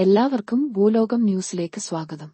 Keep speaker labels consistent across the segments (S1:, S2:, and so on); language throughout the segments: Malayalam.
S1: എല്ലാവർക്കും ഭൂലോകം ന്യൂസിലേക്ക് സ്വാഗതം.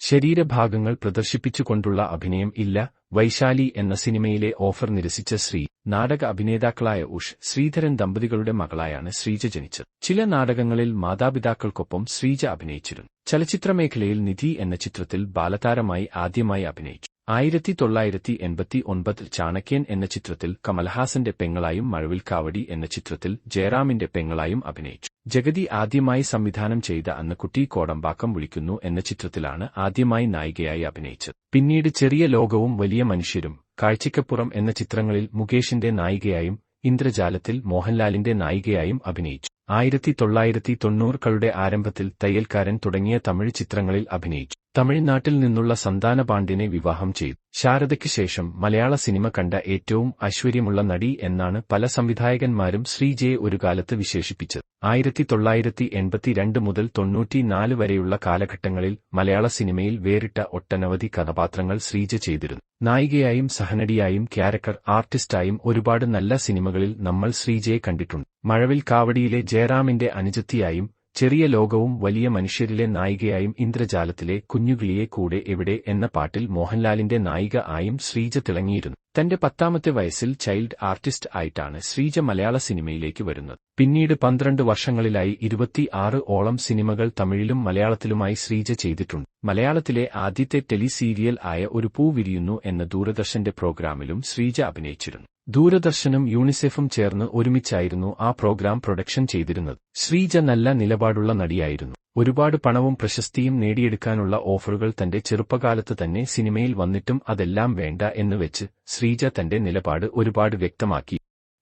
S2: ശരീരഭാഗങ്ങൾ പ്രദർശിപ്പിച്ചുകൊണ്ടുള്ള അഭിനയം ഇല്ല വൈശാലി എന്ന സിനിമയിലെ ഓഫർ നിരസിച്ച ശ്രീ നാടക അഭിനേതാക്കളായ ഉഷ് ശ്രീധരൻ ദമ്പതികളുടെ മകളായാണ് ശ്രീജ ജനിച്ചത്. ചില നാടകങ്ങളിൽ മാതാപിതാക്കൾക്കൊപ്പം ശ്രീജ അഭിനയിച്ചിരുന്നു. ചലച്ചിത്രമേഖലയിൽ നിധി എന്ന ചിത്രത്തിൽ ബാലതാരമായി ആദ്യമായി അഭിനയിച്ചു. ആയിരത്തി തൊള്ളായിരത്തി എൺപത്തി ഒൻപതിൽ ചാണക്യൻ എന്ന ചിത്രത്തിൽ കമൽഹാസന്റെ പെങ്ങളായും മഴവിൽ കാവടി എന്ന ചിത്രത്തിൽ ജയറാമിന്റെ പെങ്ങളായും അഭിനയിച്ചു. ജഗതി ആദ്യമായി സംവിധാനം ചെയ്ത അന്ന് കുട്ടി കോടമ്പാക്കം വിളിക്കുന്നു എന്ന ചിത്രത്തിലാണ് ആദ്യമായി നായികയായി അഭിനയിച്ചത്. പിന്നീട് ചെറിയ ലോകവും വലിയ മനുഷ്യരും കാഴ്ചയ്ക്കപ്പുറം എന്ന ചിത്രങ്ങളിൽ മുകേഷിന്റെ നായികയായും ഇന്ദ്രജാലത്തിൽ മോഹൻലാലിന്റെ നായികയായും അഭിനയിച്ചു. ആയിരത്തി തൊള്ളായിരത്തി തൊണ്ണൂറുകളുടെ ആരംഭത്തിൽ തയ്യൽക്കാരൻ തുടങ്ങിയ തമിഴ് ചിത്രങ്ങളിൽ അഭിനയിച്ചു. തമിഴ്നാട്ടിൽ നിന്നുള്ള സന്താന പാണ്ഡ്യനെ വിവാഹം ചെയ്തു. ശാരദയ്ക്ക് ശേഷം മലയാള സിനിമ കണ്ട ഏറ്റവും ഐശ്വര്യമുള്ള നടി എന്നാണ് പല സംവിധായകന്മാരും ശ്രീജയെ ഒരു കാലത്ത് വിശേഷിപ്പിച്ചത്. ആയിരത്തി തൊള്ളായിരത്തി എൺപത്തിരണ്ട് മുതൽ തൊണ്ണൂറ്റിനാല് വരെയുള്ള കാലഘട്ടങ്ങളിൽ മലയാള സിനിമയിൽ വേറിട്ട ഒട്ടനവധി കഥാപാത്രങ്ങൾ ശ്രീജ ചെയ്തിരുന്നു. നായികയായും സഹനടിയായും ക്യാരക്ടർ ആർട്ടിസ്റ്റായും ഒരുപാട് നല്ല സിനിമകളിൽ നമ്മൾ ശ്രീജയെ കണ്ടിട്ടുണ്ട്. മഴവിൽ കാവടിയിലെ ജയറാമിന്റെ അനുജത്തിയായും ചെറിയ ലോകവും വലിയ മനുഷ്യരിലെ നായികയായും ഇന്ദ്രജാലത്തിലെ കുഞ്ഞുകിളിയെ കൂടെ എവിടെ എന്ന പാട്ടിൽ മോഹൻലാലിന്റെ നായിക ആയും ശ്രീജ തിളങ്ങിയിരുന്നു. തന്റെ പത്താമത്തെ വയസ്സിൽ ചൈൽഡ് ആർട്ടിസ്റ്റ് ആയിട്ടാണ് ശ്രീജ മലയാള സിനിമയിലേക്ക് വരുന്നത്. പിന്നീട് പന്ത്രണ്ട് വർഷങ്ങളിലായി ഇരുപത്തി ആറ് ഓളം സിനിമകൾ തമിഴിലും മലയാളത്തിലുമായി ശ്രീജ ചെയ്തിട്ടുണ്ട്. മലയാളത്തിലെ ആദ്യത്തെ ടെലിസീരിയൽ ആയ ഒരു പൂ വിരിയുന്നു എന്ന ദൂരദർശന്റെ പ്രോഗ്രാമിലും ശ്രീജ അഭിനയിച്ചിരുന്നു. ദൂരദർശനും യൂണിസെഫും ചേർന്ന് ഒരുമിച്ചായിരുന്നു ആ പ്രോഗ്രാം പ്രൊഡക്ഷൻ ചെയ്തിരുന്നത്. ശ്രീജ നല്ല നിലപാടുള്ള നടിയായിരുന്നു. ഒരുപാട് പണവും പ്രശസ്തിയും നേടിയെടുക്കാനുള്ള ഓഫറുകൾ തന്റെ ചെറുപ്പകാലത്ത് തന്നെ സിനിമയിൽ വന്നിട്ടും അതെല്ലാം വേണ്ട എന്ന് വെച്ച് ശ്രീജ തന്റെ നിലപാട് ഒരുപാട് വ്യക്തമാക്കി.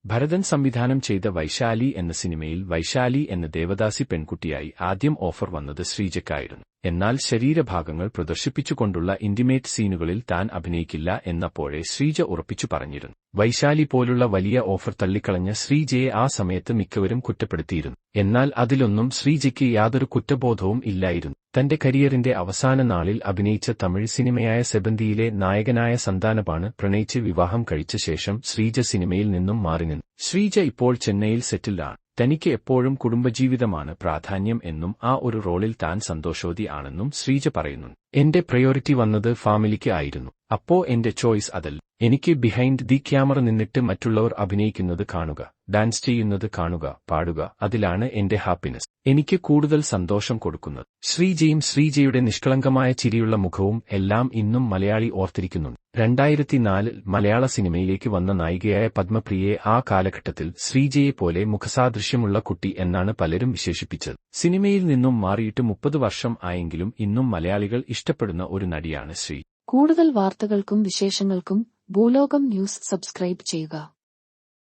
S2: ഭരതൻ സംവിധാനം ചെയ്ത വൈശാലി എന്ന സിനിമയിൽ വൈശാലി എന്ന ദേവദാസി പെൺകുട്ടിയായി ആദ്യം ഓഫർ വന്നത് ശ്രീജയ്ക്കായിരുന്നു. എന്നാൽ ശരീരഭാഗങ്ങൾ പ്രദർശിപ്പിച്ചുകൊണ്ടുള്ള ഇന്റിമേറ്റ് സീനുകളിൽ താൻ അഭിനയിക്കില്ല എന്നപ്പോഴേ ശ്രീജ ഉറപ്പിച്ചു പറഞ്ഞിരുന്നു. വൈശാലി പോലുള്ള വലിയ ഓഫർ തള്ളിക്കളഞ്ഞ ശ്രീജയെ ആ സമയത്ത് മിക്കവരും കുറ്റപ്പെടുത്തിയിരുന്നു. എന്നാൽ അതിലൊന്നും ശ്രീജയ്ക്ക് യാതൊരു കുറ്റബോധവും ഇല്ലായിരുന്നു. തന്റെ കരിയറിന്റെ അവസാന നാളിൽ അഭിനയിച്ച തമിഴ് സിനിമയായ സെബന്തിയിലെ നായകനായ സന്താനപാണ് പ്രണയിച്ച് വിവാഹം കഴിച്ച ശേഷം ശ്രീജ സിനിമയിൽ നിന്നും മാറി നിന്നു. ശ്രീജ ഇപ്പോൾ ചെന്നൈയിൽ സെറ്റിൽഡാണ് തനിക്ക് എപ്പോഴും കുടുംബജീവിതമാണ് പ്രാധാന്യം എന്നും ആ ഒരു റോളിൽ താൻ സന്തോഷവതി ആണെന്നും ശ്രീജ പറയുന്നു. എന്റെ പ്രയോറിറ്റി വന്നത് ഫാമിലിക്ക് ആയിരുന്നു. അപ്പോ എന്റെ ചോയ്സ് അതിൽ. എനിക്ക് ബിഹൈൻഡ് ദി ക്യാമറ നിന്നിട്ട് മറ്റുള്ളവർ അഭിനയിക്കുന്നത് കാണുക ഡാൻസ് ചെയ്യുന്നത് കാണുക പാടുക അതിലാണ് എന്റെ ഹാപ്പിനെസ് എനിക്ക് കൂടുതൽ സന്തോഷം കൊടുക്കുന്നത്. ശ്രീജയും ശ്രീജയുടെ നിഷ്കളങ്കമായ ചിരിയുള്ള മുഖവും എല്ലാം ഇന്നും മലയാളി ഓർത്തിരിക്കുന്നുണ്ട്. രണ്ടായിരത്തിനാലിൽ മലയാള സിനിമയിലേക്ക് വന്ന നായികയായ പത്മപ്രിയയെ ആ കാലഘട്ടത്തിൽ ശ്രീജയെ പോലെ മുഖസാദൃശ്യമുള്ള കുട്ടി എന്നാണ് പലരും വിശേഷിപ്പിച്ചത്. സിനിമയിൽ നിന്നും മാറിയിട്ട് മുപ്പത് വർഷം ആയെങ്കിലും ഇന്നും മലയാളികൾ ഇഷ്ടപ്പെടുന്ന ഒരു നടിയാണ് ശ്രീ.
S1: കൂടുതൽ വാർത്തകൾക്കും വിശേഷങ്ങൾക്കും ഭൂലോകം ന്യൂസ് സബ്സ്ക്രൈബ് ചെയ്യുക.